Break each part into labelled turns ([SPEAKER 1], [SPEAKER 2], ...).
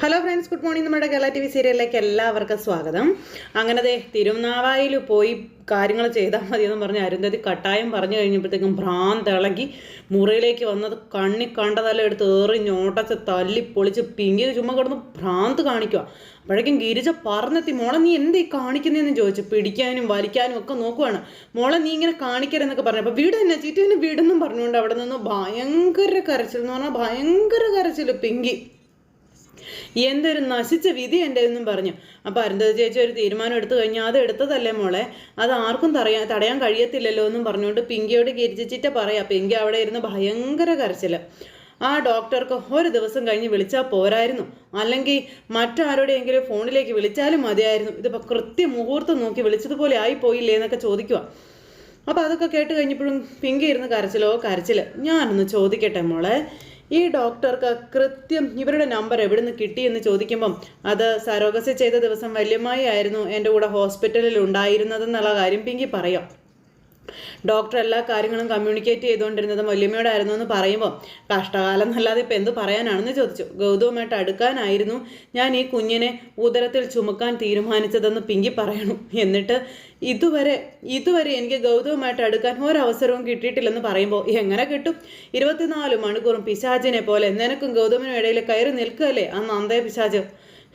[SPEAKER 1] Hello friends good morning നമ്മുടെ Kerala T V സീരിയലിലേക്ക് എല്ലാവർക്കും സ്വാഗതം. അങ്ങനെ ദേ തിരുനാവായിൽ പോയി കാര്യങ്ങൾ ചെയ്താൽ മതി എന്ന് പറഞ്ഞ് അരുന്ധതി കട്ടായം പറഞ്ഞു കഴിഞ്ഞപ്പോഴത്തേക്കും ഭ്രാന്തിളകി മുറിയിലേക്ക് വന്നത് കണ്ണി കണ്ടതെല്ലാം എടുത്ത് ഏറി ഞോട്ടച്ച് തല്ലി പൊളിച്ച് പിങ്കി ചുമ്മാ കിടന്ന് ഭ്രാന്ത് കാണിക്കുക അപ്പോഴേക്കും ഗിരിജ പറഞ്ഞെത്തി മോളെ നീ എന്തേ കാണിക്കുന്നതെന്ന് ചോദിച്ചു പിടിക്കാനും വലിക്കാനും ഒക്കെ നോക്കുവാണ്. മോളെ നീ ഇങ്ങനെ കാണിക്കരുതെന്നൊക്കെ പറഞ്ഞു. അപ്പോൾ വീട് തന്നെ ചീറ്റുവിന് വീടെന്നും പറഞ്ഞുകൊണ്ട് അവിടെ നിന്ന് ഭയങ്കര കരച്ചിൽ എന്ന് പറഞ്ഞാൽ ഭയങ്കര കരച്ചിൽ പിങ്കി. എന്തൊരു നശിച്ച വിധി എന്റെ എന്നും പറഞ്ഞു. അപ്പോൾ അരുന്ധതി ചേച്ചി ഒരു തീരുമാനം എടുത്തു കഴിഞ്ഞാൽ അത് എടുത്തതല്ലേ മോളെ? അത് ആർക്കും തടയാൻ തടയാൻ കഴിയത്തില്ലല്ലോ എന്നും പറഞ്ഞുകൊണ്ട് പിങ്കിയോട് ഗിരിച്ചിട്ട പറയാം. പിങ്കി അവിടെ ഇരുന്ന് ഭയങ്കര കരച്ചിൽ ആ ഡോക്ടർക്ക് ഒരു ദിവസം കഴിഞ്ഞ് വിളിച്ചാൽ പോരായിരുന്നു. അല്ലെങ്കിൽ മറ്റാരോടെയെങ്കിലും ഫോണിലേക്ക് വിളിച്ചാലും മതിയായിരുന്നു. ഇതിപ്പോൾ കൃത്യ മുഹൂർത്തം നോക്കി വിളിച്ചതുപോലെ ആയിപ്പോയില്ലേ എന്നൊക്കെ ചോദിക്കുക അപ്പോൾ അതൊക്കെ കേട്ട് കഴിഞ്ഞപ്പോഴും പിങ്കി ഇരുന്ന് കരച്ചിലോ കരച്ചിൽ ഞാനൊന്ന് ചോദിക്കട്ടെ മോളെ? ഈ ഡോക്ടർക്ക് കൃത്യം ഇവരുടെ നമ്പർ എവിടെ നിന്ന് കിട്ടിയെന്ന് ചോദിക്കുമ്പം അത് സരോഗസി ചെയ്ത ദിവസം വല്യമ്മായി ആയിരുന്നു എന്റെ കൂടെ ഹോസ്പിറ്റലിൽ ഉണ്ടായിരുന്നതെന്നുള്ള കാര്യം പിങ്കി പറയാം. ഡോക്ടർ എല്ലാ കാര്യങ്ങളും കമ്മ്യൂണിക്കേറ്റ് ചെയ്തുകൊണ്ടിരുന്നത് വല്യമ്മയോടായിരുന്നു എന്ന് പറയുമ്പോൾ കഷ്ടകാലം എന്നല്ലാതെ ഇപ്പം എന്ത് പറയാനാണെന്ന് ചോദിച്ചു. ഗൗതവുമായിട്ട് അടുക്കാനായിരുന്നു ഞാൻ ഈ കുഞ്ഞിനെ ഉദരത്തിൽ ചുമക്കാൻ തീരുമാനിച്ചതെന്ന് പിങ്കി പറയണു. എന്നിട്ട് ഇതുവരെ ഇതുവരെ എനിക്ക് ഗൗതവുമായിട്ട് അടുക്കാൻ ഒരവസരവും കിട്ടിയിട്ടില്ലെന്ന് പറയുമ്പോൾ എങ്ങനെ കിട്ടും? ഇരുപത്തിനാല് മണിക്കൂറും പിശാചിനെ പോലെ. നിനക്കും ഗൗതമിനും ഇടയിൽ കയറി നിൽക്കുകയല്ലേ? ആ നന്ദയ പിശാച്.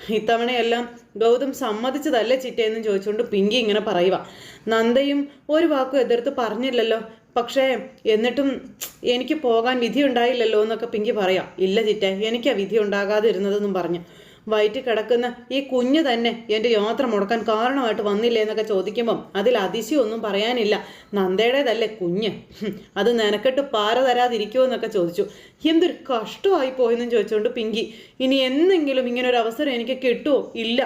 [SPEAKER 1] ഇത്തവണയെല്ലാം ഗൗതം സമ്മതിച്ചതല്ലേ ചിറ്റയെന്നും ചോദിച്ചുകൊണ്ട് പിങ്കി ഇങ്ങനെ പറയുക നന്ദയും ഒരു വാക്കും എതിർത്ത് പറഞ്ഞില്ലല്ലോ. പക്ഷേ എന്നിട്ടും എനിക്ക് പോകാൻ വിധി ഉണ്ടായില്ലല്ലോ എന്നൊക്കെ പിങ്കി പറയാം. ഇല്ല ചിറ്റ എനിക്കാ വിധി ഉണ്ടാകാതിരുന്നതെന്നും പറഞ്ഞു. വയറ്റിൽ കിടക്കുന്ന ഈ കുഞ്ഞ് തന്നെ എന്റെ യാത്ര മുടക്കാൻ കാരണമായിട്ട് വന്നില്ലേ എന്നൊക്കെ ചോദിക്കുമ്പം അതിൽ അതിശയമൊന്നും പറയാനില്ല. നന്ദയുടേതല്ലേ കുഞ്ഞ്? അത് നനക്കെട്ട് പാര തരാതിരിക്കുമോ എന്നൊക്കെ ചോദിച്ചു. എന്തൊരു കഷ്ടമായി പോയെന്നും ചോദിച്ചുകൊണ്ട് പിങ്കി ഇനി എന്നെങ്കിലും ഇങ്ങനെ ഒരു അവസരം എനിക്ക് കിട്ടുമോ ഇല്ല.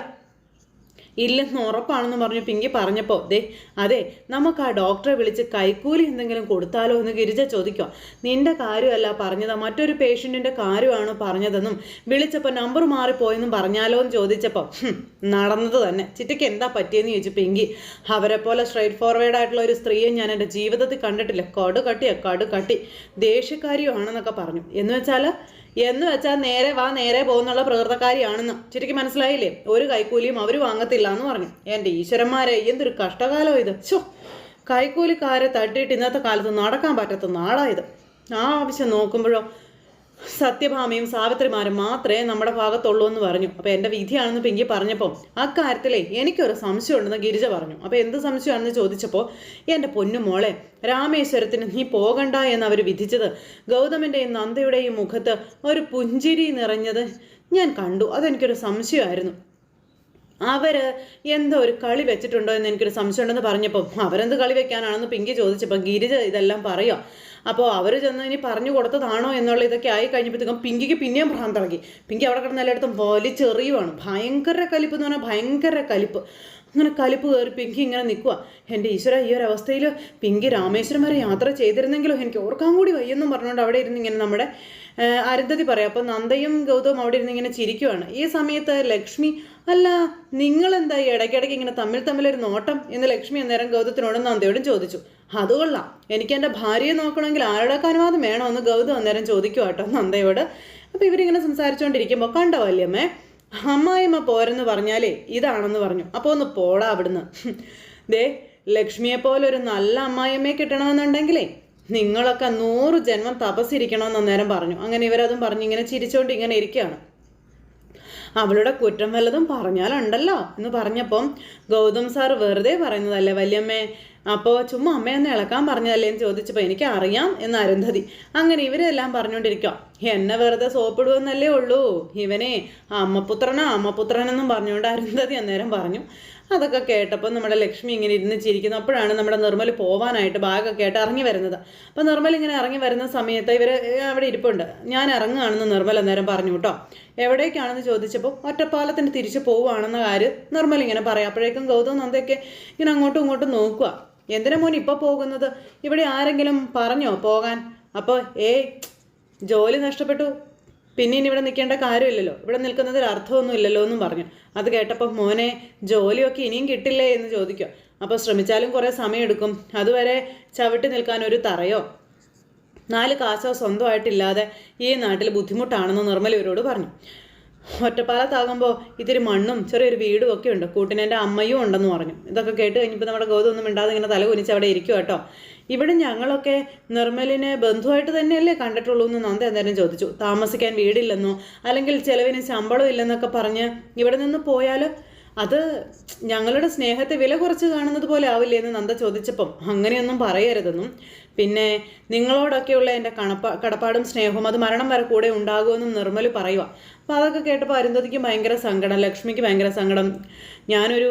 [SPEAKER 1] ഇല്ലെന്ന് ഉറപ്പാണെന്ന് പറഞ്ഞു പിങ്കി പറഞ്ഞപ്പോൾ ദേ അതെ നമുക്ക് ആ ഡോക്ടറെ വിളിച്ച് കൈക്കൂലി എന്തെങ്കിലും കൊടുത്താലോ എന്ന് ഗിരിജ ചോദിക്കുക നിന്റെ കാര്യമല്ല പറഞ്ഞത് മറ്റൊരു പേഷ്യന്റിന്റെ കാര്യമാണ് പറഞ്ഞതെന്നും വിളിച്ചപ്പോൾ നമ്പർ മാറിപ്പോയെന്നും പറഞ്ഞാലോ എന്ന് ചോദിച്ചപ്പോൾ "ഹും, നടന്നത് തന്നെ. ചിറ്റയ്ക്ക് എന്താ പറ്റിയെന്ന് ചോദിച്ചു പിങ്കി. അവരെ പോലെ സ്ട്രൈറ്റ് ഫോർവേഡ് ആയിട്ടുള്ള ഒരു സ്ത്രീയെ ഞാൻ എന്റെ ജീവിതത്തിൽ കണ്ടിട്ടില്ല. കടു കടുകട്ടി. ദേഷ്യക്കാരിയോ ആണെന്നൊക്കെ പറഞ്ഞു. എന്ന് വെച്ചാൽ എന്ന് വെച്ചാൽ നേരെ വാ നേരെ പോകുന്നുള്ള പ്രകൃതക്കാരിയാണെന്ന്. ശരിക്കും മനസ്സിലായില്ലേ? ഒരു കൈക്കൂലിയും അവർ വാങ്ങത്തില്ല എന്ന് പറഞ്ഞു. എന്റെ ഈശ്വരന്മാരെ എന്തൊരു കഷ്ടകാലം ഇത്. ഷോ കൈക്കൂലിക്കാരെ തട്ടിയിട്ട് ഇന്നത്തെ കാലത്ത് നടക്കാൻ പറ്റാത്ത നാളായത് ആ ആവശ്യം നോക്കുമ്പോഴോ സത്യഭാമയും സാവിത്രിമാരും മാത്രമേ നമ്മുടെ ഭാഗത്തുള്ളൂ എന്ന് പറഞ്ഞു. അപ്പോൾ എന്റെ വിധിയാണെന്ന് പിങ്കി പറഞ്ഞപ്പോൾ അക്കാര്യത്തിലേ എനിക്കൊരു സംശയം ഉണ്ടെന്ന് ഗിരിജ പറഞ്ഞു. അപ്പോൾ എന്ത് സംശയമാണെന്ന് ചോദിച്ചപ്പോൾ എന്റെ പൊന്നു മോളെ രാമേശ്വരത്തിന് നീ പോകണ്ട എന്ന് അവർ വിധിച്ചത് ഗൗതമന്റെയും നന്ദയുടെയും മുഖത്ത് ഒരു പുഞ്ചിരി നിറഞ്ഞത് ഞാൻ കണ്ടു. അതെനിക്കൊരു സംശയമായിരുന്നു. അവർ എന്തോ ഒരു കളി വെച്ചിട്ടുണ്ടോ എന്ന് എനിക്കൊരു സംശയം ഉണ്ടെന്ന് പറഞ്ഞപ്പോൾ അവരെന്ത് കളി വെക്കാനാണെന്ന് പിങ്കി ചോദിച്ചപ്പോൾ ഗിരിജ ഇതെല്ലാം പറയുക അപ്പോൾ അവർ ചെന്ന് ഇനി പറഞ്ഞു കൊടുത്തതാണോ എന്നുള്ള ഇതൊക്കെ ആയി കഴിഞ്ഞപ്പോഴത്തേക്കും പിങ്കിക്ക് പിന്നെയും ഭ്രാന്തിളകി പിങ്കി അവിടെ കിടന്ന എല്ലായിടത്തും വലിച്ചെറിയുവാണ്. ഭയങ്കര കലിപ്പ് എന്ന് പറഞ്ഞാൽ ഭയങ്കര കലിപ്പ്. അങ്ങനെ കലിപ്പ് കയറി പിങ്കി ഇങ്ങനെ നിൽക്കുക എന്റെ ഈശ്വര ഈ ഒരു അവസ്ഥയിൽ പിങ്കി രാമേശ്വരം വരെ യാത്ര ചെയ്തിരുന്നെങ്കിലോ? എനിക്ക് ഓർക്കാൻ കൂടി വയ്യെന്നും പറഞ്ഞുകൊണ്ട് അവിടെ ഇരുന്ന് ഇങ്ങനെ നമ്മുടെ അരുന്ധതി പറയാം. അപ്പോൾ നന്ദയും ഗൗതവും അവിടെ ഇരുന്ന് ഇങ്ങനെ ചിരിക്കുവാണ്. ഈ സമയത്ത് ലക്ഷ്മി അല്ല നിങ്ങളെന്താ ഇടയ്ക്കിടയ്ക്ക് ഇങ്ങനെ തമ്മിൽ തമ്മിലൊരു നോട്ടം? എന്ന് ലക്ഷ്മി അന്നേരം ഗൗതത്തിനോടും നന്ദയോടും ചോദിച്ചു. അത് കൊള്ളാം. എനിക്ക് എന്റെ ഭാര്യയെ നോക്കണമെങ്കിൽ ആരുടെ അനുവാദം വേണമെന്ന് ഗൗതം അന്നേരം ചോദിക്കുവാട്ടോ നന്ദയോട്. അപ്പോൾ ഇവരിങ്ങനെ സംസാരിച്ചുകൊണ്ടിരിക്കുമ്പോൾ കണ്ടോ വല്യമ്മേ അമ്മായിമ്മ പോരെന്ന് പറഞ്ഞാലേ ഇതാണെന്ന് പറഞ്ഞു. അപ്പോൾ ഒന്ന് പോടാ അവിടുന്ന്. ദേ ലക്ഷ്മിയെ പോലെ ഒരു നല്ല അമ്മായിയമ്മയെ കിട്ടണമെന്നുണ്ടെങ്കിലേ നിങ്ങളൊക്കെ നൂറ് ജന്മം തപസ്സിരിക്കണമെന്ന് അന്നേരം പറഞ്ഞു. അങ്ങനെ ഇവരതും പറഞ്ഞ് ഇങ്ങനെ ചിരിച്ചുകൊണ്ട് ഇങ്ങനെ ഇരിക്കുകയാണ്. അവളുടെ കുറ്റം വല്ലതും പറഞ്ഞാലുണ്ടല്ലോ എന്ന് പറഞ്ഞപ്പം ഗൗതം സാർ വെറുതെ പറയുന്നതല്ലേ വല്യമ്മേ അപ്പോൾ ചുമ്മാ അമ്മയൊന്ന് ഇളക്കാൻ പറഞ്ഞതല്ലേ എന്ന് ചോദിച്ചപ്പോൾ എനിക്ക് അറിയാം എന്ന് അരുന്ധതി. അങ്ങനെ ഇവരെല്ലാം പറഞ്ഞുകൊണ്ടിരിക്കുക എന്നെ വെറുതെ സോപ്പിടുവെന്നല്ലേ ഉള്ളൂ. ഇവനെ അമ്മപുത്രനാ അമ്മപുത്രനെന്നും പറഞ്ഞുകൊണ്ട് അരുന്ധതി അന്നേരം പറഞ്ഞു. അതൊക്കെ കേട്ടപ്പോൾ നമ്മുടെ ലക്ഷ്മി ഇങ്ങനെ ഇരുന്ന് ചിരിക്കുന്നു. അപ്പോഴാണ് നമ്മുടെ നിർമ്മൽ പോവാനായിട്ട് ബാഗൊക്കെ ആയിട്ട് ഇറങ്ങി വരുന്നത്. അപ്പോൾ നിർമ്മൽ ഇങ്ങനെ ഇറങ്ങി വരുന്ന സമയത്ത് ഇവർ അവിടെ ഇരിപ്പുണ്ട്. ഞാൻ ഇറങ്ങുകയാണെന്ന് നിർമ്മൽ അന്നേരം പറഞ്ഞു കേട്ടോ. എവിടേക്കാണെന്ന് ചോദിച്ചപ്പോൾ ഒറ്റപ്പാലത്തിന് തിരിച്ചു പോവുകയാണെന്ന കാര്യം നിർമ്മൽ ഇങ്ങനെ പറയാം. അപ്പോഴേക്കും ഗൗതം നന്ദയൊക്കെ ഇങ്ങനെ അങ്ങോട്ടും ഇങ്ങോട്ടും നോക്കുക. എന്തിനാ മോൻ ഇപ്പോൾ പോകുന്നത്? ഇവിടെ ആരെങ്കിലും പറഞ്ഞോ പോകാൻ? അപ്പോൾ ഏയ് ജോലി നഷ്ടപ്പെട്ടു. പിന്നെ ഇനി ഇവിടെ നിൽക്കേണ്ട കാര്യമില്ലല്ലോ. ഇവിടെ നിൽക്കുന്നതിൽ അർത്ഥമൊന്നും ഇല്ലല്ലോ എന്നും പറഞ്ഞു. അത് കേട്ടപ്പോൾ മോനെ ജോലിയൊക്കെ ഇനിയും കിട്ടില്ലേ എന്ന് ചോദിക്കുക. അപ്പോൾ ശ്രമിച്ചാലും കുറേ സമയമെടുക്കും. അതുവരെ ചവിട്ടി നിൽക്കാൻ ഒരു തറയോ? നാല് കാശോ സ്വന്തമായിട്ടില്ലാതെ ഈ നാട്ടിൽ ബുദ്ധിമുട്ടാണെന്ന് നിർമ്മല ഇവരോട് പറഞ്ഞു. ഒറ്റപ്പാലത്താകുമ്പോൾ ഇത്തിരി മണ്ണും ചെറിയൊരു വീടും ഒക്കെ ഉണ്ട്. കൂട്ടിനെന്റെ അമ്മയും ഉണ്ടെന്ന് പറഞ്ഞു. ഇതൊക്കെ കേട്ട് കഴിഞ്ഞപ്പോൾ നമ്മുടെ ഗൗതം മിണ്ടാതെ ഇങ്ങനെ തല കുനിച്ച് അവിടെ ഇരിക്കും കേട്ടോ. ഇവിടെ ഞങ്ങളൊക്കെ നിർമ്മലിനെ ബന്ധുവായിട്ട് തന്നെയല്ലേ കണ്ടിട്ടുള്ളൂ എന്ന് നന്ദ എന്തായാലും ചോദിച്ചു. താമസിക്കാൻ വീടില്ലെന്നോ അല്ലെങ്കിൽ ചിലവിന് ശമ്പളം ഇല്ലെന്നൊക്കെ പറഞ്ഞ് ഇവിടെ നിന്ന് പോയാൽ അത് ഞങ്ങളുടെ സ്നേഹത്തെ വില കുറച്ച് കാണുന്നത് പോലെ ആവില്ലേ എന്ന് നന്ദ ചോദിച്ചപ്പം. അങ്ങനെയൊന്നും പറയരുതെന്നും. പിന്നെ നിങ്ങളോടൊക്കെയുള്ള എന്റെ കണപ്പ കടപ്പാടും സ്നേഹവും അത് മരണം വരെ കൂടെ ഉണ്ടാകുമെന്നും നിർമ്മൽ പറയുക അപ്പോൾ അതൊക്കെ കേട്ടപ്പോൾ അരുന്ധതിക്ക് ഭയങ്കര സങ്കടം ലക്ഷ്മിക്ക് ഭയങ്കര സങ്കടം. ഞാനൊരു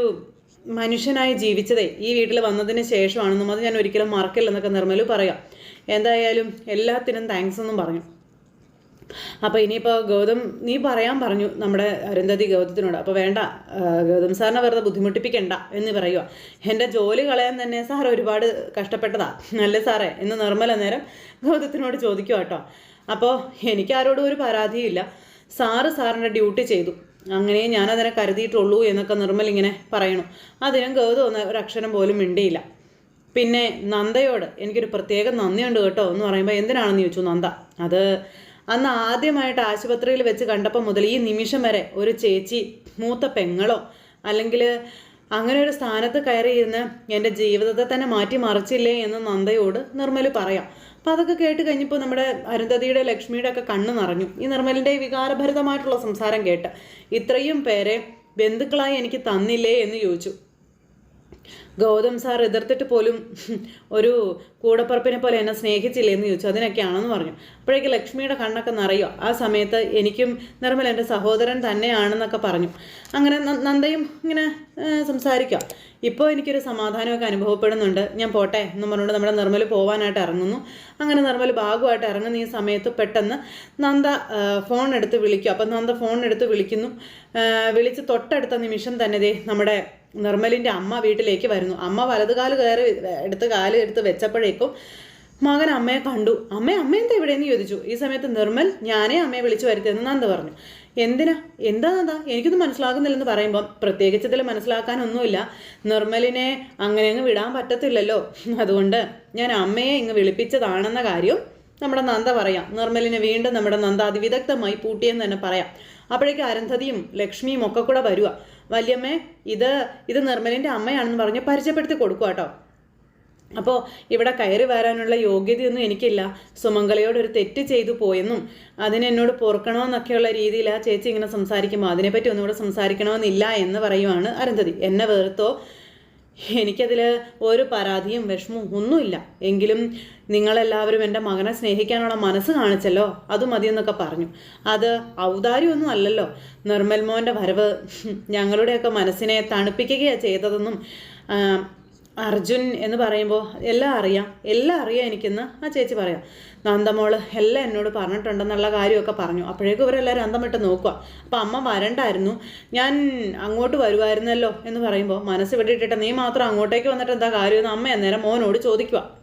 [SPEAKER 1] മനുഷ്യനായി ജീവിച്ചതേ ഈ വീട്ടിൽ വന്നതിന് ശേഷമാണെന്നും അത് ഞാൻ ഒരിക്കലും മറക്കില്ലെന്നൊക്കെ നിർമ്മൽ പറയാം. എന്തായാലും എല്ലാത്തിനും താങ്ക്സ് എന്നും പറഞ്ഞു. അപ്പോൾ ഇനിയിപ്പോൾ ഗൗതം നീ പറയാൻ പറഞ്ഞു നമ്മുടെ അരുന്ധതി ഗൗതത്തിനോട്. അപ്പോൾ വേണ്ട ഗൗതം സാറിനെ വെറുതെ ബുദ്ധിമുട്ടിപ്പിക്കണ്ട എന്ന് പറയുക. എന്റെ ജോലി കളയാൻ തന്നെ സാർ ഒരുപാട് കഷ്ടപ്പെട്ടതാ. നല്ല സാറേ? എന്ന് നിർമ്മല നേരം ഗൗതത്തിനോട് ചോദിക്കുക കേട്ടോ. അപ്പോൾ എനിക്കാരോടും ഒരു പരാതിയില്ല സാറ് സാറിന്റെ ഡ്യൂട്ടി ചെയ്തു. അങ്ങനെ ഞാനതിനെ കരുതിയിട്ടുള്ളൂ എന്നൊക്കെ നിർമ്മൽ ഇങ്ങനെ പറയണു. അതിനും ഗൗതം ഒന്ന് ഒരക്ഷരം പോലും മിണ്ടിയില്ല. പിന്നെ നന്ദയോട് എനിക്കൊരു പ്രത്യേക നന്ദിയുണ്ട് കേട്ടോ എന്ന് പറയുമ്പോൾ എന്തിനാണെന്ന് ചോദിച്ചു നന്ദ. അത് അന്ന് ആദ്യമായിട്ട് ആശുപത്രിയിൽ വെച്ച് കണ്ടപ്പോൾ മുതൽ ഈ നിമിഷം വരെ ഒരു ചേച്ചി മൂത്ത പെങ്ങളോ അല്ലെങ്കിൽ അങ്ങനെ ഒരു സ്ഥാനത്ത് കയറിയിരുന്ന് എന്റെ ജീവിതത്തെ തന്നെ മാറ്റി മറിച്ചില്ലേ എന്ന് നന്ദയോട് നിർമ്മൽ പറയാം. അപ്പം അതൊക്കെ കേട്ട് കഴിഞ്ഞപ്പോൾ നമ്മുടെ അരുന്ധതിയുടെ ലക്ഷ്മിയുടെ ഒക്കെ കണ്ണ് നിറഞ്ഞു. ഈ നിർമ്മലിന്റെ വികാരഭരിതമായിട്ടുള്ള സംസാരം കേട്ട് ഇത്രയും പേരെ ബന്ധുക്കളായി എനിക്ക് തന്നില്ലേ എന്ന് ചോദിച്ചു. ഗൗതം സാർ എതിർത്തിട്ട് പോലും ഒരു കൂടപ്പറപ്പിനെ പോലെ എന്നെ സ്നേഹിച്ചില്ലേ എന്ന് ചോദിച്ചു. അതിനൊക്കെയാണെന്ന് പറഞ്ഞു. അപ്പോഴേക്ക് ലക്ഷ്മിയുടെ കണ്ണൊക്കെ നിറയുക ആ സമയത്ത് എനിക്കും നിർമ്മൽ എന്റെ സഹോദരൻ തന്നെയാണെന്നൊക്കെ പറഞ്ഞു. അങ്ങനെ നന്ദയും ഇങ്ങനെ സംസാരിക്കുക ഇപ്പോൾ എനിക്കൊരു സമാധാനമൊക്കെ അനുഭവപ്പെടുന്നുണ്ട്. ഞാൻ പോട്ടെ എന്ന് പറഞ്ഞുകൊണ്ട് നമ്മുടെ നിർമ്മൽ പോവാനായിട്ട് ഇറങ്ങുന്നു. അങ്ങനെ നിർമ്മൽ ഭാഗമായിട്ട് ഇറങ്ങുന്ന ഈ സമയത്ത് പെട്ടെന്ന് നന്ദ ഫോൺ എടുത്ത് വിളിക്കും. അപ്പം നന്ദ ഫോൺ എടുത്ത് വിളിക്കുന്നു. വിളിച്ച് തൊട്ടടുത്ത നിമിഷം തന്നെ ദേ നമ്മുടെ നിർമ്മലിന്റെ അമ്മ വീട്ടിലേക്ക് വരുന്നു. അമ്മ വലതുകാൽ കയറി എടുത്ത് കാൽ എടുത്ത് വെച്ചപ്പോഴേക്കും മകൻ അമ്മയെ കണ്ടു. അമ്മ അമ്മ എന്താ ഇവിടെയെന്ന് ചോദിച്ചു. ഈ സമയത്ത് നിർമ്മൽ ഞാനേ അമ്മയെ വിളിച്ചു വരുത്തിയെന്ന് നന്ദ പറഞ്ഞു. എന്തിനാ? എന്താ നന്ദ എനിക്കൊന്നും മനസ്സിലാകുന്നില്ലെന്ന് പറയുമ്പം പ്രത്യേകിച്ച് ഇതിൽ മനസ്സിലാക്കാനൊന്നുമില്ല. നിർമ്മലിനെ അങ്ങനെ അങ്ങ് വിടാൻ പറ്റത്തില്ലല്ലോ. അതുകൊണ്ട് ഞാൻ അമ്മയെ ഇങ്ങ് വിളിപ്പിച്ചതാണെന്ന കാര്യം നമ്മുടെ നന്ദ പറയാം. നിർമ്മലിനെ വീണ്ടും നമ്മുടെ നന്ദ അതിവിദഗ്ധമായി പൂട്ടിയെന്ന് തന്നെ പറയാം. അപ്പോഴേക്ക് അരന്ധതിയും ലക്ഷ്മിയും ഒക്കെ കൂടെ വരിക വല്യമ്മേ ഇത് ഇത് നിർമ്മലിന്റെ അമ്മയാണെന്ന് പറഞ്ഞ് പരിചയപ്പെടുത്തി കൊടുക്കുക കേട്ടോ അപ്പോൾ ഇവിടെ കയറി വരാനുള്ള യോഗ്യതയൊന്നും എനിക്കില്ല. സുമംഗലയോട് ഒരു തെറ്റ് ചെയ്തു പോയെന്നും അതിനെന്നോട് പൊറുക്കണമെന്നൊക്കെയുള്ള രീതിയിൽ ആ ചേച്ചി ഇങ്ങനെ സംസാരിക്കുമ്പോൾ അതിനെപ്പറ്റി ഒന്നും ഒന്നുകൂടെ സംസാരിക്കണമെന്നില്ല എന്ന് പറയുവാണ് അരുന്ധതി. എന്നെ വെറുത്തോ എനിക്കതിൽ ഒരു പരാതിയും വിഷമവും ഒന്നുമില്ല. എങ്കിലും നിങ്ങളെല്ലാവരും എന്റെ മകനെ സ്നേഹിക്കാനുള്ള മനസ്സ് കാണിച്ചല്ലോ അത് മതിയെന്നൊക്കെ പറഞ്ഞു. അത് ഔദാര്യമൊന്നും അല്ലല്ലോ. നിർമ്മൽ മോന്റെ വരവ് ഞങ്ങളുടെയൊക്കെ മനസ്സിനെ തണുപ്പിക്കുകയാണ് ചെയ്തതെന്നും അർജുൻ എന്ന് പറയുമ്പോൾ എല്ലാം അറിയാം എല്ലാം അറിയാം എനിക്കെന്ന് ആ ചേച്ചി പറയാം. നന്ദമോൾ എല്ലാം എന്നോട് പറഞ്ഞിട്ടുണ്ടെന്നുള്ള കാര്യമൊക്കെ പറഞ്ഞു. അപ്പോഴേക്കും ഇവരെല്ലാവരും അന്തം വിട്ട് നോക്കുക. അപ്പം അമ്മ വരണ്ടായിരുന്നു. ഞാൻ അങ്ങോട്ട് വരുമായിരുന്നല്ലോ എന്ന് പറയുമ്പോൾ മനസ്സ് വിട്ടിട്ടിട്ട് നീ മാത്രം അങ്ങോട്ടേക്ക് വന്നിട്ട് എന്താ കാര്യമെന്ന് അമ്മ അന്നേരം മോനോട് ചോദിക്കുക.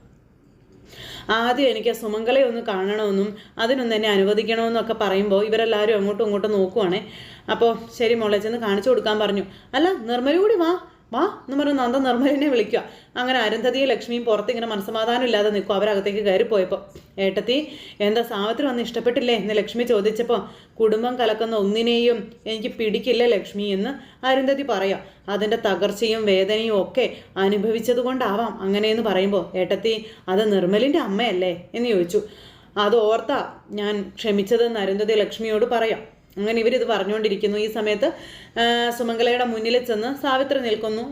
[SPEAKER 1] ആദ്യം എനിക്ക് സുമംഗലയെ ഒന്ന് കാണണമെന്നും അതിനൊന്ന് എന്നെ അനുവദിക്കണമെന്നും ഒക്കെ പറയുമ്പോൾ ഇവരെല്ലാവരും അങ്ങോട്ടും ഇങ്ങോട്ടും നോക്കുവാണേ. അപ്പോൾ ശരി മോളെ ചെന്ന് കാണിച്ചു കൊടുക്കാൻ പറഞ്ഞു. അല്ല നിർമ്മലൂടി വാ. വാ എന്ന് പറഞ്ഞ് നന്ദ നിർമ്മലിനെ വിളിക്കുക. അങ്ങനെ അരുന്ധതിയെ ലക്ഷ്മിയും പുറത്ത് ഇങ്ങനെ മനസ്സമാധാനം ഇല്ലാതെ നിൽക്കും. അവരകത്തേക്ക് കയറിപ്പോയപ്പോൾ ഏട്ടത്തി എന്താ സാവത്രി വന്ന് ഇഷ്ടപ്പെട്ടില്ലേ? എന്ന് ലക്ഷ്മി ചോദിച്ചപ്പോൾ കുടുംബം കലക്കുന്ന ഒന്നിനെയും എനിക്ക് പിടിക്കില്ല ലക്ഷ്മി എന്ന് അരുന്ധതി പറയാം. അതിന്റെ തകർച്ചയും വേദനയും ഒക്കെ അനുഭവിച്ചത് കൊണ്ടാവാം അങ്ങനെയെന്ന് പറയുമ്പോൾ ഏട്ടത്തി അത് നിർമ്മലിന്റെ അമ്മയല്ലേ? എന്ന് ചോദിച്ചു. അത് ഓർത്താ ഞാൻ ക്ഷമിച്ചതെന്ന് അരുന്ധതി ലക്ഷ്മിയോട് പറയാം. അങ്ങനെ ഇവരിത് പറഞ്ഞുകൊണ്ടിരിക്കുന്നു. ഈ സമയത്ത് സുമംഗലയുടെ മുന്നിൽ ചെന്ന് സാവിത്രി നിൽക്കുന്നു.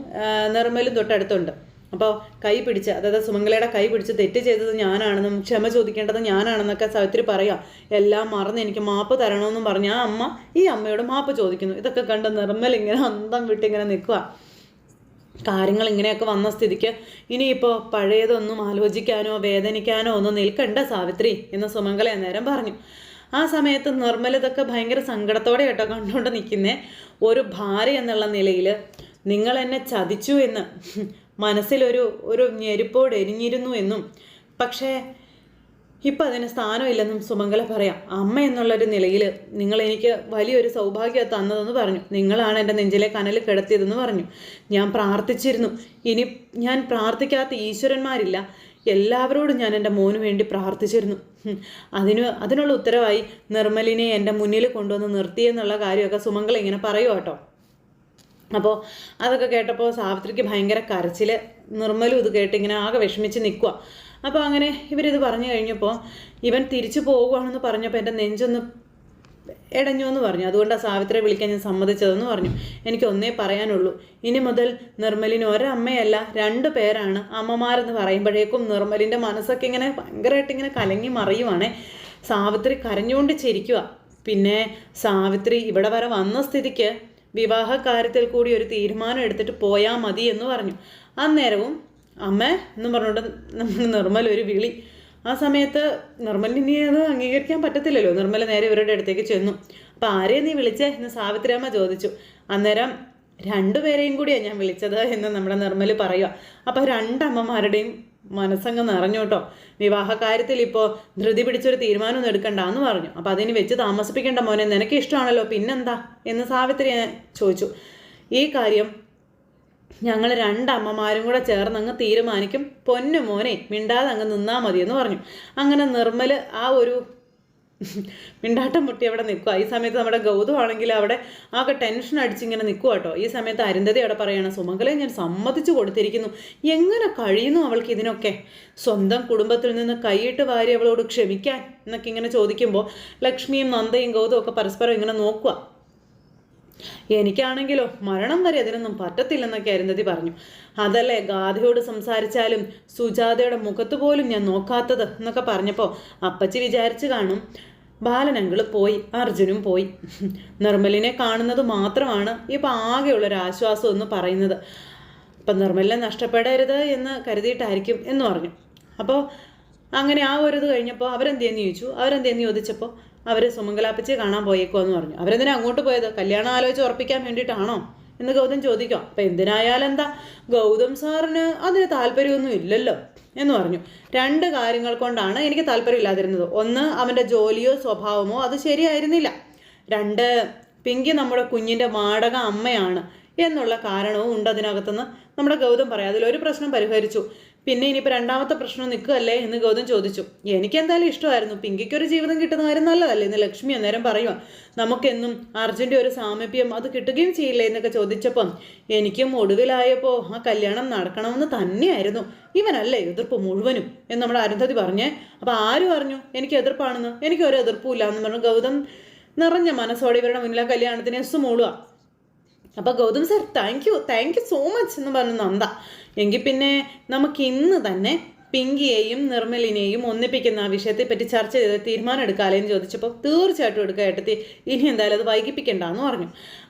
[SPEAKER 1] നിർമ്മലും തൊട്ടടുത്തുണ്ട്. അപ്പോൾ കൈ പിടിച്ച് അതായത് സുമംഗലയുടെ കൈ പിടിച്ച് തെറ്റ് ചെയ്തത് ഞാനാണെന്നും ക്ഷമ ചോദിക്കേണ്ടത് ഞാനാണെന്നൊക്കെ സാവിത്രി പറയാം. എല്ലാം മറന്ന് എനിക്ക് മാപ്പ് തരണമെന്നും പറഞ്ഞ് ആ അമ്മ ഈ അമ്മയോട് മാപ്പ് ചോദിക്കുന്നു. ഇതൊക്കെ കണ്ട് നിർമ്മൽ ഇങ്ങനെ അന്തം വിട്ടിങ്ങനെ നിൽക്കുക കാര്യങ്ങൾ ഇങ്ങനെയൊക്കെ വന്ന സ്ഥിതിക്ക് ഇനിയിപ്പോൾ പഴയതൊന്നും ആലോചിക്കാനോ വേദനിക്കാനോ ഒന്നും നിൽക്കണ്ട സാവിത്രി എന്ന് സുമംഗല നേരം പറഞ്ഞു. ആ സമയത്ത് നിർമ്മൽ ഇതൊക്കെ ഭയങ്കര സങ്കടത്തോടെ കേട്ടോ കണ്ടുകൊണ്ട് നിൽക്കുന്നേ. ഒരു ഭാര്യ എന്നുള്ള നിലയിൽ നിങ്ങൾ എന്നെ ചതിച്ചു എന്ന് മനസ്സിലൊരു ഒരു ഞെരുപ്പോട് എരിഞ്ഞിരുന്നു എന്നും. പക്ഷേ ഇപ്പം അതിന് സ്ഥാനമില്ലെന്നും സുമംഗല പറയാം. അമ്മ എന്നുള്ളൊരു നിലയിൽ നിങ്ങൾ എനിക്ക് വലിയൊരു സൗഭാഗ്യം തന്നതെന്ന് പറഞ്ഞു. നിങ്ങളാണ് എന്റെ നെഞ്ചിലെ കനൽ കിടത്തിയതെന്ന് പറഞ്ഞു. ഞാൻ പ്രാർത്ഥിച്ചിരുന്നു. ഇനി ഞാൻ പ്രാർത്ഥിക്കാത്ത ഈശ്വരന്മാരില്ല. എല്ലാവരോടും ഞാൻ എന്റെ മോന് വേണ്ടി പ്രാർത്ഥിച്ചിരുന്നു. അതിന് അതിനുള്ള ഉത്തരവായി നിർമ്മലിനെ എന്റെ മുന്നിൽ കൊണ്ടുവന്ന് നിർത്തിയെന്നുള്ള കാര്യമൊക്കെ സുമംഗൾ ഇങ്ങനെ പറയുക കേട്ടോ. അപ്പോൾ അതൊക്കെ കേട്ടപ്പോൾ സാവിത്രിക്ക് ഭയങ്കര കരച്ചിൽ നിർമ്മലും ഇത് കേട്ട് ഇങ്ങനെ ആകെ വിഷമിച്ച് നിൽക്കുക അപ്പോൾ അങ്ങനെ ഇവരിത് പറഞ്ഞു കഴിഞ്ഞപ്പോൾ ഇവൻ തിരിച്ചു പോകുകയാണെന്ന് പറഞ്ഞപ്പോൾ എന്റെ നെഞ്ചൊന്ന് ഇടഞ്ഞു എന്ന് പറഞ്ഞു. അതുകൊണ്ടാണ് സാവിത്രിയെ വിളിക്കാൻ ഞാൻ സമ്മതിച്ചതെന്ന് പറഞ്ഞു. എനിക്ക് ഒന്നേ പറയാനുള്ളൂ. ഇനി മുതൽ നിർമ്മലിന് ഒരമ്മയല്ല രണ്ട് പേരാണ് അമ്മമാരെന്ന് പറയുമ്പോഴേക്കും നിർമ്മലിന്റെ മനസ്സൊക്കെ ഇങ്ങനെ ഭയങ്കരമായിട്ട് ഇങ്ങനെ കലങ്ങി മറിയുവാണേ. സാവിത്രി കരഞ്ഞുകൊണ്ട് ചിരിക്കുക പിന്നെ സാവിത്രി ഇവിടെ വരെ വന്ന സ്ഥിതിക്ക് വിവാഹ കാര്യത്തിൽ കൂടി ഒരു തീരുമാനം എടുത്തിട്ട് പോയാൽ മതി എന്ന് പറഞ്ഞു. അന്നേരവും അമ്മ എന്ന് പറഞ്ഞുകൊണ്ട് നമ്മൾ നിർമ്മൽ ഒരു വിളി. ആ സമയത്ത് നിർമ്മലിനി അത് അംഗീകരിക്കാൻ പറ്റത്തില്ലല്ലോ. നിർമ്മല നേരെ ഇവരുടെ അടുത്തേക്ക് ചെന്നു. അപ്പം ആരെയും നീ വിളിച്ചേ? എന്ന് സാവിത്രിയമ്മ ചോദിച്ചു. അന്നേരം രണ്ടുപേരെയും കൂടിയാണ് ഞാൻ വിളിച്ചത് എന്ന് നമ്മുടെ നിർമ്മൽ പറയുക അപ്പോൾ രണ്ടമ്മമാരുടെയും മനസ്സങ്ങ് നിറഞ്ഞു കേട്ടോ. വിവാഹ കാര്യത്തിൽ ഇപ്പോൾ ധൃതി പിടിച്ചൊരു തീരുമാനമൊന്നും എടുക്കണ്ട എന്ന് പറഞ്ഞു. അപ്പോൾ അതിന് വെച്ച് താമസിപ്പിക്കേണ്ട മോനെ നിനക്ക് ഇഷ്ടമാണല്ലോ പിന്നെന്താ? എന്ന് സാവിത്രി ചോദിച്ചു. ഈ കാര്യം ഞങ്ങൾ രണ്ടമ്മമാരും കൂടെ ചേർന്ന് അങ്ങ് തീരുമാനിക്കും. പൊന്നു മോനെ മിണ്ടാതെ അങ്ങ് നിന്നാൽ എന്ന് പറഞ്ഞു. അങ്ങനെ നിർമ്മൽ ആ ഒരു മിണ്ടാട്ടം മുട്ടി അവിടെ നിൽക്കുക ഈ സമയത്ത് നമ്മുടെ ഗൗതമാണെങ്കിൽ അവിടെ ആകെ ടെൻഷൻ അടിച്ചിങ്ങനെ നിൽക്കുക കേട്ടോ. ഈ സമയത്ത് അരുന്ധതി അവിടെ പറയണം സുമംഗലെ ഞാൻ സമ്മതിച്ചു കൊടുത്തിരിക്കുന്നു. എങ്ങനെ കഴിയുന്നു അവൾക്ക് ഇതിനൊക്കെ? സ്വന്തം കുടുംബത്തിൽ നിന്ന് കൈയിട്ട് വാരി അവളോട് ക്ഷമിക്കാൻ? എന്നൊക്കെ ഇങ്ങനെ ചോദിക്കുമ്പോൾ ലക്ഷ്മിയും നന്ദയും ഗൗതവും ഒക്കെ പരസ്പരം ഇങ്ങനെ നോക്കുക എനിക്കാണെങ്കിലോ മരണം വരെ അതിനൊന്നും പറ്റത്തില്ലെന്നൊക്കെ അരുന്ധതി പറഞ്ഞു. അതല്ലേ ഗാഥയോട് സംസാരിച്ചാലും സുജാതയുടെ മുഖത്ത് പോലും ഞാൻ നോക്കാത്തത് എന്നൊക്കെ പറഞ്ഞപ്പോൾ അപ്പച്ചി വിചാരിച്ചു കാണും ബാലനങ്കിൾ പോയി അർജുനും പോയി. നിർമ്മലിനെ കാണുന്നത് മാത്രമാണ് ഇപ്പം ആകെയുള്ളൊരു ആശ്വാസം എന്ന് പറയുന്നത്. അപ്പം നിർമ്മലിനെ നഷ്ടപ്പെടരുത് എന്ന് കരുതിയിട്ടായിരിക്കും എന്ന് പറഞ്ഞു. അപ്പോൾ അങ്ങനെ ആ ഒരു ഇത് കഴിഞ്ഞപ്പോൾ അവരെന്ത് ചെയ്യുന്നു ചോദിച്ചു? അവരെന്ത് ചെയ്യുന്നു ചോദിച്ചപ്പോൾ അവർ സുമംഗലാപ്പിച്ച് കാണാൻ പോയേക്കോ എന്ന് പറഞ്ഞു. അവരെന്തിനാ അങ്ങോട്ട് പോയത്? കല്യാണം ആലോചിച്ച് ഉറപ്പിക്കാൻ വേണ്ടിയിട്ടാണോ? എന്ന് ഗൗതം ചോദിക്കാം. അപ്പം എന്തിനായാലും എന്താ ഗൗതം സാറിന് അതിന് താല്പര്യമൊന്നും ഇല്ലല്ലോ എന്ന് പറഞ്ഞു. രണ്ട് കാര്യങ്ങൾ കൊണ്ടാണ് എനിക്ക് താല്പര്യമില്ലാതിരുന്നത്. ഒന്ന് അവന്റെ ജോലിയോ സ്വഭാവമോ അത് ശരിയായിരുന്നില്ല. രണ്ട് പിങ്കി നമ്മുടെ കുഞ്ഞിന്റെ വാടക അമ്മയാണ് എന്നുള്ള കാരണവും ഉണ്ട് അതിനകത്തുനിന്ന്. നമ്മുടെ ഗൗതം പറയാം അതിലൊരു പ്രശ്നം പരിഹരിച്ചു. പിന്നെ ഇനിയിപ്പോൾ രണ്ടാമത്തെ പ്രശ്നം നിൽക്കുകയല്ലേ എന്ന് ഗൗതം ചോദിച്ചു. എനിക്ക് എന്തായാലും ഇഷ്ടമായിരുന്നു. പിങ്കിക്ക് ഒരു ജീവിതം കിട്ടുന്ന കാര്യം നല്ലതല്ലേ എന്ന് ലക്ഷ്മി അന്നേരം പറയുക നമുക്കെന്നും അർജുന്റെ ഒരു സാമീപ്യം അത് കിട്ടുകയും ചെയ്യില്ലേ എന്നൊക്കെ ചോദിച്ചപ്പം എനിക്കും ഒടുവിലായപ്പോൾ ആ കല്യാണം നടക്കണമെന്ന് തന്നെയായിരുന്നു. ഇവനല്ലേ എതിർപ്പ് മുഴുവനും എന്ന് നമ്മുടെ അരുന്ധതി പറഞ്ഞേ. അപ്പോൾ ആര് പറഞ്ഞു? എനിക്ക് എതിർപ്പാണെന്ന്. എനിക്ക് ഒരു എതിർപ്പുമില്ല എന്ന് പറഞ്ഞു ഗൗതം നിറഞ്ഞ മനസ്സോടെ ഇവരുടെ മുന്നിലെ കല്യാണത്തിന് എസ് മൂളുക അപ്പോൾ Gautham sir thank you thank you so much എന്ന് പറഞ്ഞു നന്ദ. എങ്കിൽ പിന്നെ നമുക്ക് ഇന്ന് തന്നെ പിങ്കിയെയും നിർമ്മലിനെയും ഒന്നിപ്പിക്കുന്ന ആ വിഷയത്തെ പറ്റി ചർച്ച ചെയ്ത് തീരുമാനം എടുക്കാലേന്ന് ചോദിച്ചപ്പോൾ തീർച്ചയായിട്ടും എടുക്കുക ഏട്ടത്തി. ഇനി എന്തായാലും അത് വൈകിപ്പിക്കണ്ടെന്ന് പറഞ്ഞു.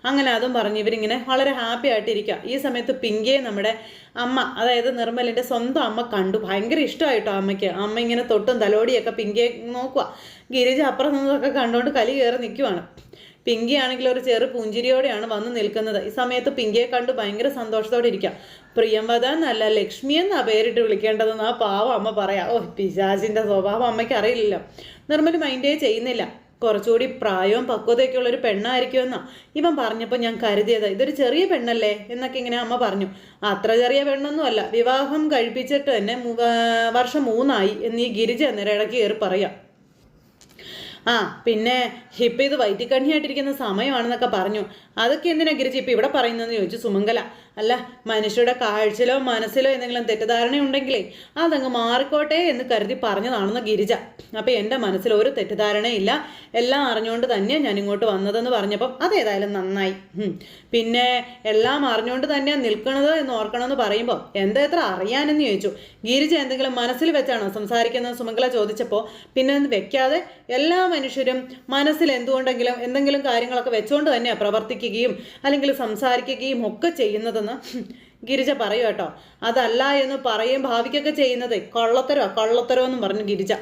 [SPEAKER 1] അങ്ങനെ അതും പറഞ്ഞ് ഇവരിങ്ങനെ വളരെ ഹാപ്പി ആയിട്ടിരിക്കുക ഈ സമയത്ത് പിങ്കിയെ നമ്മുടെ അമ്മ അതായത് നിർമ്മലിന്റെ സ്വന്തം അമ്മ കണ്ടു. ഭയങ്കര ഇഷ്ടമായിട്ടോ അമ്മയ്ക്ക്. അമ്മ ഇങ്ങനെ തൊട്ടും തലോടിയൊക്കെ പിങ്കിയെ നോക്കുക. ഗിരിജ അപ്പുറം നിന്നതൊക്കെ കണ്ടുകൊണ്ട് കലി കയറി നിൽക്കുവാണ് പിങ്കി ആണെങ്കിൽ ഒരു ചെറു പുഞ്ചിരിയോടെയാണ് വന്ന് നിൽക്കുന്നത്. ഈ സമയത്ത് പിങ്കിയെ കണ്ട് ഭയങ്കര സന്തോഷത്തോടെ ഇരിക്കാം. പ്രിയംവദ എന്നല്ല ലക്ഷ്മി എന്നാ പേരിട്ട് വിളിക്കേണ്ടതെന്ന് ആ പാവം അമ്മ പറയാം. ഓ പിശാചിന്റെ സ്വഭാവം അമ്മയ്ക്ക് അറിയില്ലല്ലോ. നിർമ്മലി മൈൻഡേ ചെയ്യുന്നില്ല. കുറച്ചുകൂടി പ്രായവും പക്വതയൊക്കെ ഉള്ള ഒരു പെണ്ണായിരിക്കുമെന്നാ ഇവൻ പറഞ്ഞപ്പോൾ ഞാൻ കരുതിയത് ഇതൊരു ചെറിയ പെണ്ണല്ലേ? എന്നൊക്കെ ഇങ്ങനെ അമ്മ പറഞ്ഞു. അത്ര ചെറിയ പെണ്ണൊന്നുമല്ല വിവാഹം കഴിപ്പിച്ചിട്ട് തന്നെ വർഷം മൂന്നായി. എന്നീ ഗിരിജ അന്നേരം ഇടയ്ക്ക് കയറി പറയാം. ആ പിന്നെ ഇപ്പം ഇത് വൈറ്റിക്കണ്ണിയായിട്ടിരിക്കുന്ന സമയമാണെന്നൊക്കെ പറഞ്ഞു. അതൊക്കെ എന്തിനാ ഗിരിജി ഇപ്പം ഇവിടെ പറയുന്നതെന്ന് ചോദിച്ചു സുമംഗല. അല്ല മനുഷ്യരുടെ കാഴ്ചയിലോ മനസ്സിലോ എന്തെങ്കിലും തെറ്റിദ്ധാരണയുണ്ടെങ്കിലേ അതങ്ങ് മാറിക്കോട്ടെ എന്ന് കരുതി പറഞ്ഞതാണെന്ന് ഗിരിജ. അപ്പോൾ എന്റെ മനസ്സിൽ ഒരു തെറ്റിദ്ധാരണയില്ല എല്ലാം അറിഞ്ഞുകൊണ്ട് തന്നെ ഞാൻ ഇങ്ങോട്ട് വന്നതെന്ന് പറഞ്ഞപ്പം അതേതായാലും നന്നായി. പിന്നെ എല്ലാം അറിഞ്ഞുകൊണ്ട് തന്നെയാണ് നിൽക്കണത് എന്ന് ഓർക്കണമെന്ന് പറയുമ്പോൾ എന്താ എത്ര അറിയാനെന്ന് ചോദിച്ചു. ഗിരിജ എന്തെങ്കിലും മനസ്സിൽ വെച്ചാണോ സംസാരിക്കുന്നത്? സുമംഗല ചോദിച്ചപ്പോൾ പിന്നെ വെക്കാതെ എല്ലാ മനുഷ്യരും മനസ്സിൽ എന്തുകൊണ്ടെങ്കിലും എന്തെങ്കിലും കാര്യങ്ങളൊക്കെ വെച്ചുകൊണ്ട് തന്നെയാണ് പ്രവർത്തിക്കുകയും അല്ലെങ്കിൽ സംസാരിക്കുകയും ഒക്കെ ചെയ്യുന്നതെന്ന് ഹും, ഗിരിജ പറയൂ കേട്ടോ. അതല്ല എന്ന് പറയും ഭാവിക്കൊക്കെ ചെയ്യുന്നത് കൊള്ളത്തരോ കൊള്ളത്തരോ എന്നും പറഞ്ഞു ഗിരിജ.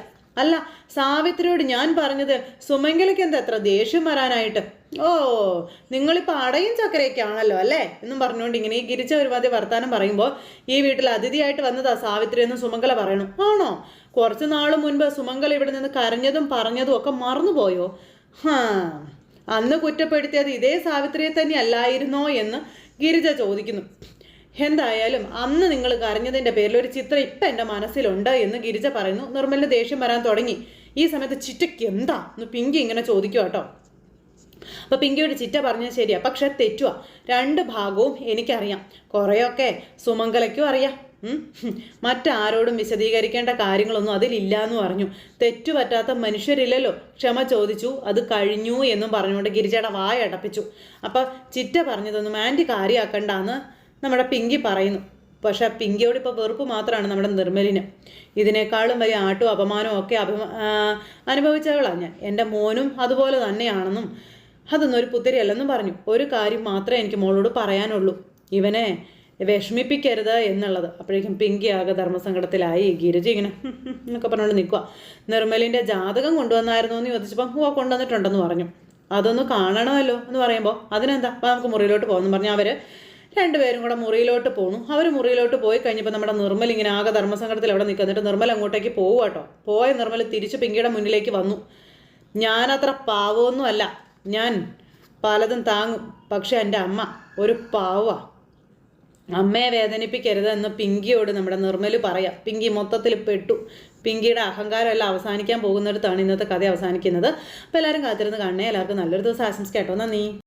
[SPEAKER 1] അല്ല സാവിത്രിയോട് ഞാൻ പറഞ്ഞത് സുമംഗലയ്ക്ക് എന്താ എത്ര ദേഷ്യം വരാനായിട്ട്? ഓ നിങ്ങളിപ്പോൾ അടയും ചക്കരയൊക്കെ ആണല്ലോ അല്ലേ? എന്നും പറഞ്ഞുകൊണ്ട് ഇങ്ങനെ ഈ ഗിരിച്ച ഒരുപാട് വർത്താനം പറയുമ്പോൾ ഈ വീട്ടിൽ അതിഥിയായിട്ട് വന്നതാ സാവിത്രി എന്ന് സുമംഗല പറയണം. ആണോ? കുറച്ച് നാൾ മുൻപ് സുമംഗല ഇവിടെ നിന്ന് കരഞ്ഞതും പറഞ്ഞതും ഒക്കെ മറന്നുപോയോ? ഹാ അന്ന് കുറ്റപ്പെടുത്തിയത് ഇതേ സാവിത്രിയെ തന്നെ അല്ലായിരുന്നോ എന്ന് ഗിരിജ ചോദിക്കുന്നു. എന്തായാലും അന്ന് നിങ്ങൾ കരഞ്ഞതിന്റെ പേരിൽ ഒരു ചിത്രം ഇപ്പം എന്റെ മനസ്സിലുണ്ട് എന്ന് ഗിരിജ പറയുന്നു. നിർമ്മലിന് ദേഷ്യം വരാൻ തുടങ്ങി. ഈ സമയത്ത് ചിറ്റയ്ക്ക് എന്താ? എന്ന് പിങ്കി ഇങ്ങനെ ചോദിക്കുക കേട്ടോ അപ്പോൾ പിങ്കിയുടെ ചിറ്റ പറഞ്ഞത് ശരിയാ. പക്ഷെ തെറ്റുക രണ്ട് ഭാഗവും എനിക്കറിയാം. കുറേയൊക്കെ സുമംഗലയ്ക്കും അറിയാം. മറ്റാരോടും വിശദീകരിക്കേണ്ട കാര്യങ്ങളൊന്നും അതിലില്ല എന്ന് പറഞ്ഞു തെറ്റുപറ്റാത്ത മനുഷ്യരില്ലല്ലോ. ക്ഷമ ചോദിച്ചു അത് കഴിഞ്ഞു എന്നും പറഞ്ഞുകൊണ്ട് ഗിരിജയുടെ വായ അടപ്പിച്ചു. അപ്പം ചിറ്റ പറഞ്ഞതൊന്നും ആന്റി കാര്യമാക്കണ്ടെന്ന് നമ്മുടെ പിങ്കി പറയുന്നു. പക്ഷേ പിങ്കിയോട് ഇപ്പോൾ വെറുപ്പ് മാത്രമാണ് നമ്മുടെ നിർമ്മലിന്. ഇതിനേക്കാളും വലിയ ആട്ടും അപമാനവും ഒക്കെ അഭിമാ അനുഭവിച്ചവളാണ് ഞാൻ. എന്റെ മോനും അതുപോലെ തന്നെയാണെന്നും അതൊന്നും ഒരു പുത്തിരിയല്ലെന്നും പറഞ്ഞു. ഒരു കാര്യം മാത്രമേ എനിക്ക് മോളോട് പറയാനുള്ളൂ. ഇവനെ വിഷമിപ്പിക്കരുത് എന്നുള്ളത്. അപ്പോഴേക്കും പിങ്കി ആകെ ധർമ്മസങ്കടത്തിലായി. ഗിരിജി ഇങ്ങനെ എന്നൊക്കെ പറഞ്ഞുകൊണ്ട് നിൽക്കുക നിർമ്മലിന്റെ ജാതകം കൊണ്ടുവന്നായിരുന്നു എന്ന് ചോദിച്ചപ്പോൾ ഓ കൊണ്ടുവന്നിട്ടുണ്ടെന്ന് പറഞ്ഞു. അതൊന്ന് കാണണമല്ലോ എന്ന് പറയുമ്പോൾ അതിനെന്താ? അപ്പോൾ നമുക്ക് മുറിയിലോട്ട് പോകുമെന്ന് പറഞ്ഞാൽ അവർ രണ്ടുപേരും കൂടെ മുറിയിലോട്ട് പോണു. അവർ മുറിയിലോട്ട് പോയി കഴിഞ്ഞപ്പോൾ നമ്മുടെ നിർമ്മൽ ഇങ്ങനെ ആകെ ധർമ്മസങ്കടത്തിൽ അവിടെ നിൽക്കുക എന്നിട്ട് നിർമ്മൽ അങ്ങോട്ടേക്ക് പോവുക കേട്ടോ പോയ നിർമ്മൽ തിരിച്ച് പിങ്കിയുടെ മുന്നിലേക്ക് വന്നു. ഞാനത്ര പാവമൊന്നുമല്ല ഞാൻ പലതും താങ്ങും. പക്ഷേ എന്റെ അമ്മ ഒരു പാവ. അമ്മയെ വേദനിപ്പിക്കരുത് എന്ന് പിങ്കിയോട് നമ്മുടെ നിർമ്മൽ പറയാം. പിങ്കി മൊത്തത്തിൽ പെട്ടു. പിങ്കിയുടെ അഹങ്കാരമെല്ലാം അവസാനിക്കാൻ പോകുന്നിടത്താണ് ഇന്നത്തെ കഥ അവസാനിക്കുന്നത്. അപ്പോൾ എല്ലാവരും കാത്തിരുന്ന് കാണണേ. എല്ലാവർക്കും നല്ലൊരു ദിവസം ആശംസിക്കാം. കേട്ടോ. നന്ദി.